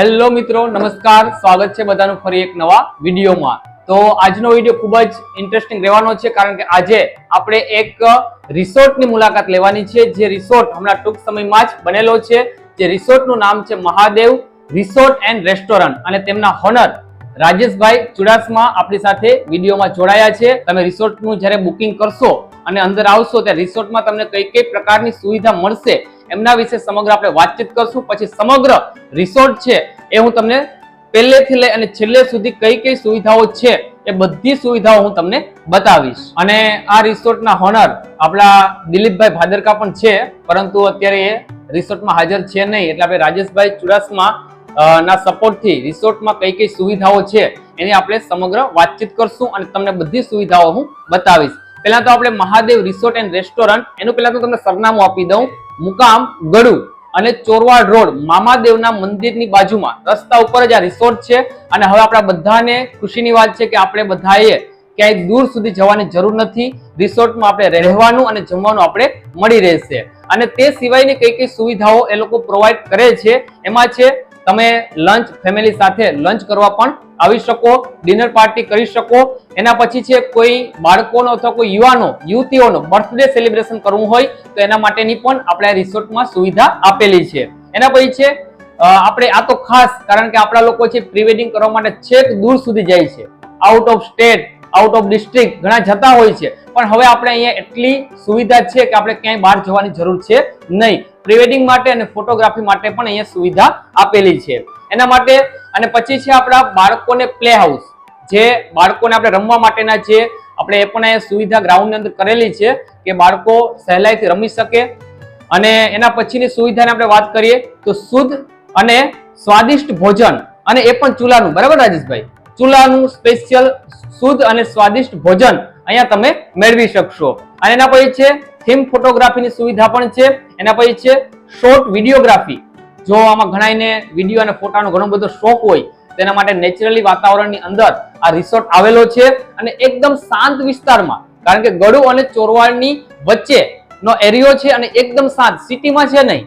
Hello મિત્રો, નમસ્કાર. સ્વાગત છે બધાનું ફરી એક નવા વિડીયોમાં. તો આજનો વીડિયો ખૂબ જ ઇન્ટરેસ્ટિંગ રહેવાનો છે, કારણ કે આજે આપણે એક રિસોર્ટની મુલાકાત લેવાની છે, જે રિસોર્ટ હમણાં ટૂંક સમયમાં જ બનેલો છે. જે રિસોર્ટનું નામ છે મહાદેવ રિસોર્ટ એન્ડ રેસ્ટોરન્ટ. અને તેમના હોનર રાજેશભાઈ ચુડાસમા આપણી સાથે વિડીયોમાં જોડાયા છે. તમે રિસોર્ટનું જ્યારે બુકિંગ કરશો અને અંદર આવશો, ત્યારે રિસોર્ટમાં તમને કઈ કઈ પ્રકારની સુવિધા મળશે, એમના વિશે સમગ્ર આપણે વાતચીત કરશું. પછી સમગ્ર રિસોર્ટ છે એ હું તમને પહેલેથી લઈ અને છેલ્લે સુધી કઈ કઈ સુવિધાઓ છે એ બધી સુવિધાઓ હું તમને બતાવીશ. અને આ રિસોર્ટના હોનર આપણા દિલીપભાઈ ભાદરકા પણ છે, પરંતુ અત્યારે એ રિસોર્ટમાં હાજર છે નહીં. એટલે આપણે રાજેશભાઈ ચુડાસમા ના સપોર્ટથી રિસોર્ટમાં કઈ કઈ સુવિધાઓ છે એની આપણે સમગ્ર વાતચીત કરશું અને તમને બધી સુવિધાઓ હું બતાવીશ. પહેલા તો આપણે મહાદેવ રિસોર્ટ એન્ડ રેસ્ટોરન્ટ, એનું પહેલા તો તમને સરનામું આપી દઉં. મુકામ ગડુ અને ચોરવાડ રોડ મામાદેવના મંદિરની બાજુમાં. રસ્તા ઉપર જ આ રિસોર્ટ છે અને હવે આપણા બધાને ખુશીની વાત છે કે આપણે બધાએ ક્યાંય દૂર સુધી જવાની જરૂર નથી. રિસોર્ટમાં આપણે રહેવાનું અને જમવાનું આપણે મળી રહેશે. અને તે સિવાયની કઈ કઈ સુવિધાઓ એ લોકો પ્રોવાઈડ કરે છે? એમાં છે તમે લંચ ફેમિલી સાથે લંચ કરવા પણ આવી શકો, ડિનર પાર્ટી કરી શકો. એના પછી છે કોઈ બાળકોનો અથવા કોઈ યુવાનો, યુવતીઓનો બર્થડે સેલિબ્રેશન કરવું હોય, તો એના માટેની પણ આપણે રિસોર્ટમાં સુવિધા આપેલી છે. એના પછી છે આપણે આ તો ખાસ, કારણ કે આપણા લોકો છે પ્રી વેડિંગ કરવા માટે છેક દૂર સુધી જાય છે. Out of state, out of district ઘણા જતા હોય છે. પણ હવે આપણે અહીંયા એટલી સુવિધા છે કે આપણે ક્યાંય બહાર જવાની જરૂર છે નહીં. પ્રી વેડિંગ માટે અને ફોટોગ્રાફી માટે પણ અહીંયા સુવિધા આપેલી છે. એના માટે અને પછી છે આપણા બાળકોને પ્લે હાઉસ. જે બાળકોને આપણે રમવા માટેના છે આપણે એ પણ અહીંયા સુવિધા ગ્રાઉન્ડની અંદર કરેલી છે કે બાળકો સહેલાઈથી રમી શકે. અને એના પછીની સુવિધાની આપણે વાત કરીએ તો શુદ્ધ અને સ્વાદિષ્ટ ભોજન અને એ પણ ચૂલાનું. બરાબર રાજેશભાઈ? ચૂલાનું સ્પેશિયલ શુદ્ધ અને સ્વાદિષ્ટ ભોજન અહીંયા તમે મેળવી શકશો. અને એના પછી છે થીમ ફોટોગ્રાફીની સુવિધા પણ છે. એના પછી છે શોર્ટ વિડીયોગ્રાફી જો આમાં ઘણાઈને વીડિયો અને ફોટાનો ઘણો બધો શોખ હોય તેના માટે નેચરલી વાતાવરણની અંદર આ રિસોર્ટ આવેલો છે અને એકદમ શાંત વિસ્તારમાં. કારણ કે ગળુ અને ચોરવાડની વચ્ચે નો એરિયો છે અને એકદમ શાંત. સિટીમાં છે નહીં.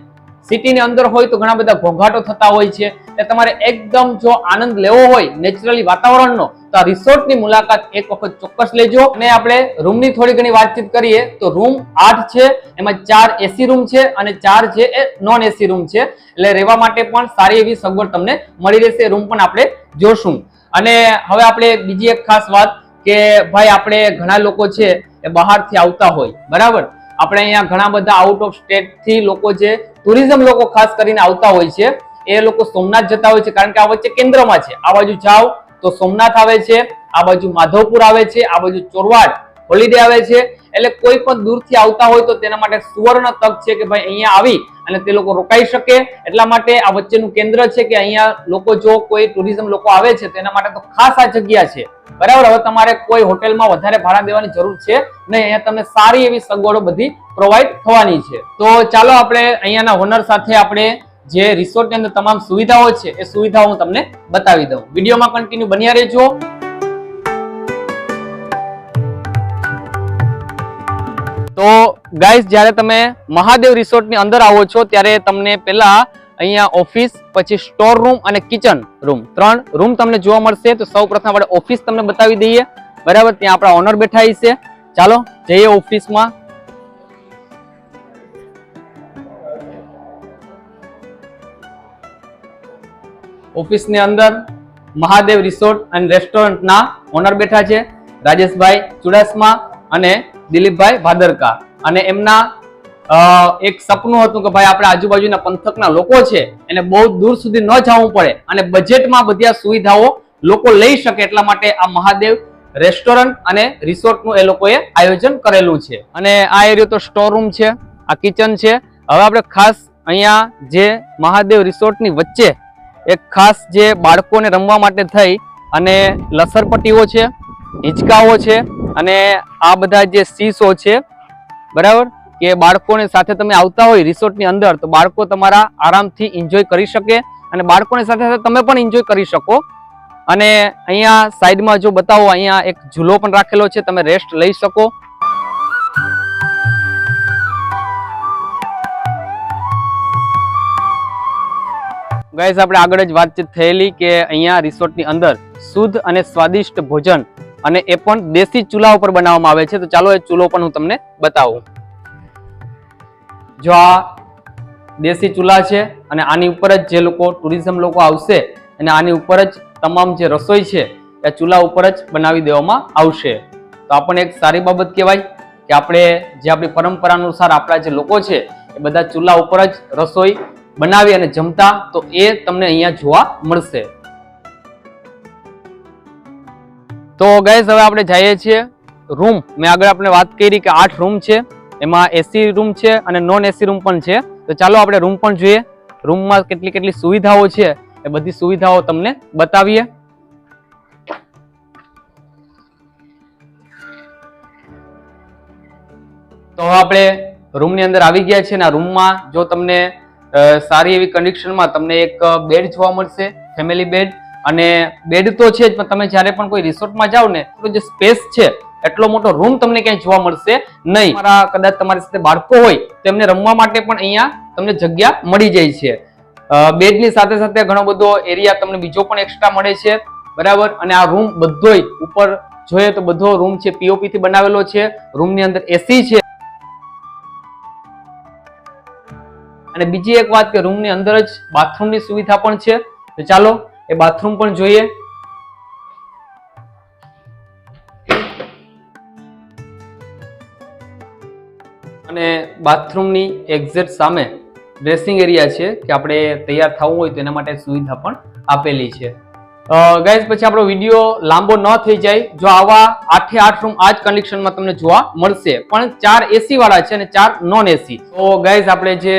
સિટીની અંદર હોય તો ઘણા બધા ઘોંઘાટો થતા હોય છે. એટલે તમારે એકદમ જો આનંદ લેવો હોય નેચરલી વાતાવરણનો, તો આ રિસોર્ટની મુલાકાત એક વખત ચોક્કસ લેજો. અને આપણે રૂમની થોડી ઘણી વાતચીત કરીએ, તો રૂમ આઠ છે, એમાં ચાર એસી રૂમ છે અને ચાર છે એ નોન એસી રૂમ છે. એટલે રહેવા માટે પણ સારી એવી સગવડ તમને મળી રહેશે. રૂમ પણ આપણે જોશું. અને હવે આપણે બીજી એક ખાસ વાત કે ભાઈ આપણે ઘણા લોકો છે એ બહારથી આવતા હોય, બરાબર? આપણે અહીંયા ઘણા બધા આઉટ ઓફ સ્ટેટથી લોકો છે ટુરિઝમ લોકો ખાસ કરીને આવતા હોય છે. એ લોકો સોમનાથ જતા હોય છે, કારણ કે આ વચ્ચે કેન્દ્રમાં છે. આ બાજુ જાઓ તો સોમનાથ આવે છે, આ બાજુ માધવપુર આવે છે, આ બાજુ ચોરવાડ હોલિડે આવે છે. એટલે કોઈ પણ દૂરથી આવતા હોય તો તેના માટે સુવર્ણ તક છે કે ભાઈ અહીંયા આવી અને તે લોકો રોકાઈ શકે. એટલા માટે આ વચ્ચેનું કેન્દ્ર છે કે અહીંયા લોકો જો કોઈ ટુરિઝમ લોકો આવે છે તો એના માટે તો ખાસ આ જગ્યા છે. બરાબર? હવે તમારે કોઈ હોટેલમાં વધારે ભાડા દેવાની જરૂર છે નહીં. અહીંયા તમને સારી એવી સગવડો બધી પ્રોવાઈડ થવાની છે. તો ચાલો આપણે અહીંયાના હોનર સાથે આપણે જે રિસોર્ટની અંદર તમામ સુવિધાઓ છે, એ સુવિધાઓ હું તમને બતાવી દઉં. વિડીયોમાં કન્ટિન્યુ બન્યા રહેજો. તો ગાઈઝ જ્યારે તમે મહાદેવ રિસોર્ટની અંદર આવો છો, ત્યારે તમને પહેલા અહીંયા ઓફિસ પછી સ્ટોર રૂમ અને કિચન રૂમ ત્રણ રૂમ તમને જોવા મળશે. તો સૌ પ્રથમ આપણે ઓફિસ તમને બતાવી દઈએ. બરાબર? ત્યાં આપણા ઓનર બેઠા છે ચાલો, જઈએ ઓફિસમાં ઓફિસની અંદર મહાદેવ રિસોર્ટ અને રેસ્ટોરન્ટના ઓનર બેઠા છે, રાજેશભાઈ ચુડાસમા અને દિલીપભાઈ ભાદરકા. અને એમના એક સપનું હતું કે ભાઈ આપણે આજુબાજુના પંથકના લોકો છે, એને બહુ દૂર સુધી ન જવું પડે અને બજેટમાં બધી સુવિધાઓ લોકો લઈ શકે એટલા માટે આ મહાદેવ રેસ્ટોરન્ટ અને રિસોર્ટનું એ લોકોએ આયોજન કરેલું છે. અને આ એરિયો તો સ્ટોર રૂમ છે, આ કિચન છે. હવે આપણે ખાસ અહીંયા જે મહાદેવ રિસોર્ટની વચ્ચે એક ખાસ જે બાળકોને રમવા માટે થઈ અને લસરપટ્ટીઓ છે, હિંચકાઓ છે અને આ બધા જે સીસો છે, બરાબર? કે બાળકોને સાથે તમે આવતા હોય રિસોર્ટની અંદર તો બાળકો તમારા આરામથી એન્જોય કરી શકે અને બાળકોની સાથે સાથે તમે પણ એન્જોય કરી શકો. અને અહીંયા સાઈડમાં જો બતાવો, અહીંયા એક ઝૂલો પણ રાખેલો છે, તમે રેસ્ટ લઈ શકો. ગાઈઝ આપણે આગળ જ વાતચીત થયેલી કે અહીંયા રિસોર્ટની અંદર શુદ્ધ અને સ્વાદિષ્ટ ભોજન અને એ પણ દેશી ચૂલા ઉપર બનાવવામાં આવે છે. તો ચાલો એ ચૂલો પણ હું તમને બતાવું. જો આ દેશી ચૂલા છે અને આની ઉપર જ જે લોકો ટુરિઝમ લોકો આવશે અને આની ઉપર જ તમામ જે રસોઈ છે, એ ચૂલા ઉપર જ બનાવી દેવામાં આવશે. તો આ પણ એક સારી બાબત કહેવાય કે આપણે જે આપણી પરંપરા અનુસાર આપણા જે લોકો છે, એ બધા ચૂલા ઉપર જ રસોઈ બનાવી અને જમતા, તો એ તમને અહીંયા જોવા મળશે. તો ગઈસ હવે આપણે જઈએ છીએ રૂમ મેં આગળ આપણે વાત કરી કે આઠ રૂમ છે. એમાં એસી રૂમ છે અને નોન એસી રૂમ પણ છે. તો ચાલો આપણે રૂમ પણ જોઈએ. રૂમમાં કેટલી કેટલી સુવિધાઓ છે એ બધી સુવિધાઓ તમને બતાવીએ. તો આપણે રૂમની અંદર આવી ગયા છે અને આ રૂમમાં જો તમને સારી એવી કન્ડિશનમાં તમને એક બેડ જોવા મળશે ફેમિલી બેડ અને બેડ તો છે જ, પણ તમે જ્યારે પણ કોઈ રિસોર્ટમાં જાઓ ને, તો જે સ્પેસ છે, એટલો મોટો રૂમ તમને ક્યાંય જોવા મળશે નહીં. મારા કદાચ તમારી સાથે બાળકો હોય, તો એમને રમવા માટે પણ અહીંયા તમને જગ્યા મળી જાય છે. બેડની સાથે સાથે ઘણો બધો એરિયા તમને બીજો પણ એક્સ્ટ્રા મળે છે. બરાબર? અને આ રૂમ બધોય ઉપર જોઈએ તો બધો રૂમ છે પીઓપી થી બનાવેલો છે. રૂમની અંદર એસી છે. અને બીજી એક વાત કે રૂમની અંદર જ બાથરૂમની સુવિધા પણ છે. તો ચાલો, એ બાથરૂમ પણ જોઈએ. અને બાથરૂમની એક્ઝેક્ટ સામે ડ્રેસિંગ એરિયા છે કે આપણે તૈયાર થવું હોય તો એના માટે સુવિધા પણ આપેલી છે. ગાઈઝ પછી આપણો વીડિયો લાંબો ન થઈ જાય. જો આવા આઠે આઠ રૂમ આ જ કન્ડિશનમાં તમને જોવા મળશે. પણ ચાર એસી વાળા છે અને ચાર નોન એસી તો ગાઈઝ આપણે જે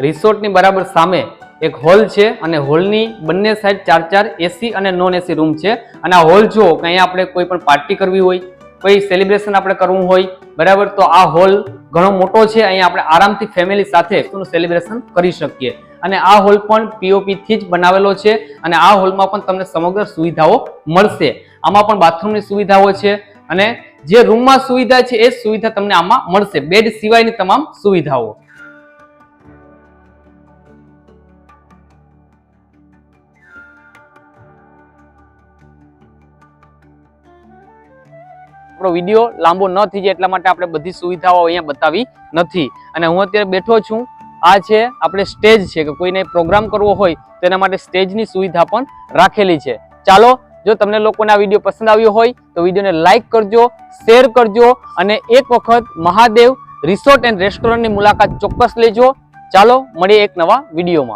રિસોર્ટની બરાબર સામે એક હોલ છે અને હોલની બંને સાઈડ ચાર ચાર એસી અને નોન એસી રૂમ છે. અને આ હોલ જો કે અહીંયા આપણે કોઈ પણ પાર્ટી કરવી હોય, કોઈ સેલિબ્રેશન આપણે કરવું હોય, બરાબર? તો આ હોલ ઘણો મોટો છે. અહીંયા આપણે આરામથી ફેમિલી સાથે સેલિબ્રેશન કરી શકીએ. અને આ હોલ પણ પીઓપીથી જ બનાવેલો છે અને આ હોલમાં પણ તમને સમગ્ર સુવિધાઓ મળશે. આમાં પણ બાથરૂમની સુવિધાઓ છે અને જે રૂમમાં સુવિધા છે એ સુવિધા તમને આમાં મળશે. બેડ સિવાયની તમામ સુવિધાઓ. આપણો વીડિયો લાંબો ન થઈ જાય એટલા માટે આપણે બધી સુવિધાઓ અહીંયા બતાવી નથી. અને હું અત્યારે બેઠો છું, આ છે આપણે સ્ટેજ છે, કે કોઈને પ્રોગ્રામ કરવો હોય, તો એના માટે સ્ટેજની સુવિધા પણ રાખેલી છે. ચાલો, જો તમને લોકોને આ વીડિયો પસંદ આવ્યો હોય, તો વિડીયોને લાઇક કરજો, શેર કરજો, અને એક વખત મહાદેવ રિસોર્ટ એન્ડ રેસ્ટોરન્ટની મુલાકાત ચોક્કસ લેજો. ચાલો, મળીએ એક નવા વિડીયોમાં.